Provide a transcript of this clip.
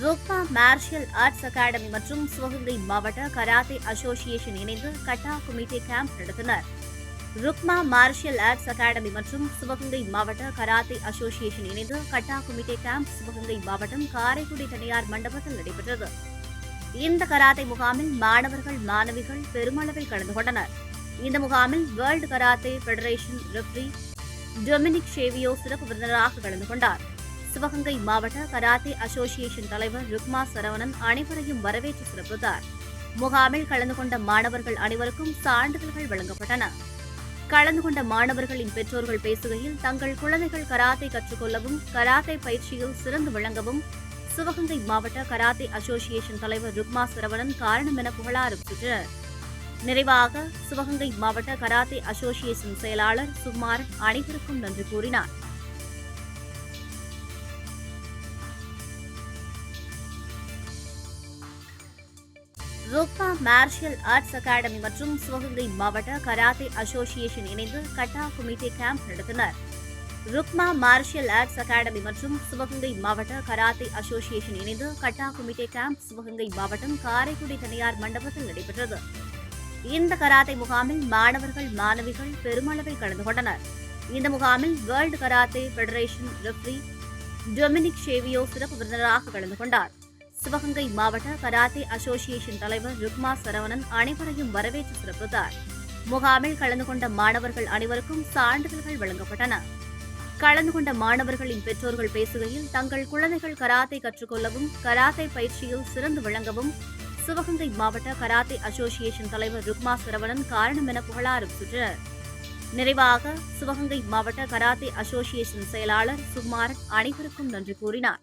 Rukma martial arts academy மற்றும் சிவகங்கை மாவட்ட karate association இணைந்து கட்டா குமிட்டே கேம்ப் நடத்தினர். ருக்மா மார்ஷியல் ஆர்ட்ஸ் அகாடமி மற்றும் சிவகங்கை மாவட்ட கராத்தே அசோசியேஷன் இணைந்து கட்டா குமிட்டே கேம்ப் சிவகங்கை மாவட்டம் காரைக்குடி தனியார் மண்டபத்தில் நடைபெற்றது. இந்த கராத்தே முகாமில் மாணவர்கள் மாணவிகள் பெருமளவில் கலந்து கொண்டனர். இந்த முகாமில் world karate federation referee Dominic Savio சிறப்பு விருந்தினராக கலந்து கொண்டார். சிவகங்கை மாவட்ட கராத்தே அசோசியேஷன் தலைவர் ருக்மா சரவணன் அனைவரையும் வரவேற்று சிறப்பித்தார் முகாமில் கலந்து கொண்ட மாணவர்கள் அனைவருக்கும் சான்றிதழ்கள் வழங்கப்பட்டன. கலந்து கொண்ட மாணவர்களின் பெற்றோர்கள் பேசுகையில் தங்கள் குழந்தைகள் கராத்தை கற்றுக்கொள்ளவும் கராத்தே பயிற்சியில் சிறந்து விளங்கவும் சிவகங்கை மாவட்ட கராத்தே அசோசியேஷன் தலைவர் ருக்மா சரவணன் காரணம் என புகழாரம் பெற்றனர் நிறைவாக சிவகங்கை மாவட்ட கராத்தே அசோசியேஷன் செயலாளர் சுமார் அனைவருக்கும் நன்றி கூறினார். ருக்மா மார்ஷியல் ஆர்ட்ஸ் அகாடமி மற்றும் சிவகங்கை மாவட்ட கராத்தே அசோசியேஷன் இணைந்து கட்டா குமிட்டே கேம்ப் நடத்தினர். ருக்மா மார்ஷியல் ஆர்ட்ஸ் அகாடமி மற்றும் சிவகங்கை மாவட்ட கராத்தே அசோசியேஷன் இணைந்து கட்டா குமிட்டே கேம்ப் சிவகங்கை மாவட்டம் காரைக்குடி தனியார் மண்டபத்தில் நடைபெற்றது. இந்த கராத்தே முகாமில் மாணவர்கள் மாணவிகள் பெருமளவில் கலந்து கொண்டனர். இந்த முகாமில் world karate federation referee Dominic Savio சிறப்பு விருந்தினராக கலந்து கொண்டார். சிவகங்கை மாவட்ட கராத்தே அசோசியேஷன் தலைவர் ருக்மா சரவணன் அனைவரையும் வரவேற்று சிறப்பித்தார் முகாமில் கலந்து கொண்ட மாணவர்கள் அனைவருக்கும் சான்றிதழ்கள் வழங்கப்பட்டன. கலந்து கொண்ட மாணவர்களின் பெற்றோர்கள் பேசுகையில் தங்கள் குழந்தைகள் கராத்தை கற்றுக்கொள்ளவும் கராத்தே பயிற்சியில் சிறந்து விளங்கவும் சிவகங்கை மாவட்ட கராத்தே அசோசியேஷன் தலைவர் ருக்மா சரவணன் காரணம் என புகழாரம் சுற்றினர். நிறைவாக சிவகங்கை மாவட்ட கராத்தே அசோசியேஷன் செயலாளர் சுமாரன் அனைவருக்கும் நன்றி கூறினார்.